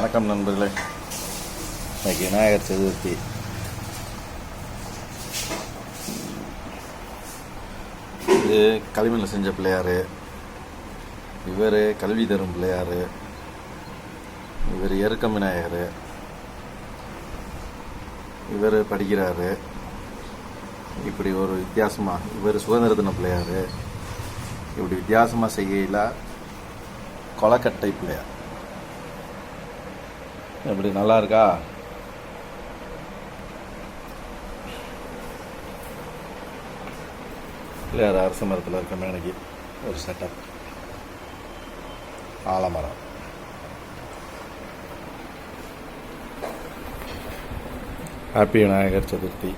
வணக்கம் நண்பர்களே. இன்னைக்கு விநாயகர் சதுர்த்தி. இது களிமண்ணில் செஞ்ச பிள்ளையார். இவர் கல்வி தரும் பிள்ளையார். இவர் எருக்கம் விநாயகர். இவர் படிக்கிறாரு. இப்படி ஒரு வித்தியாசமாக இவர் சுதந்திர தின பிள்ளையார். இப்படி வித்தியாசமாக செய்கையில் கொலக்கட்டை பிள்ளையார். எப்படி நல்லா இருக்கா? பிள்ளையார் அரச மரத்தில் இருக்க மேனகி ஒரு செட்டப் ஆலமரம் ஹாப்பி விநாயகர் சதுர்த்தி.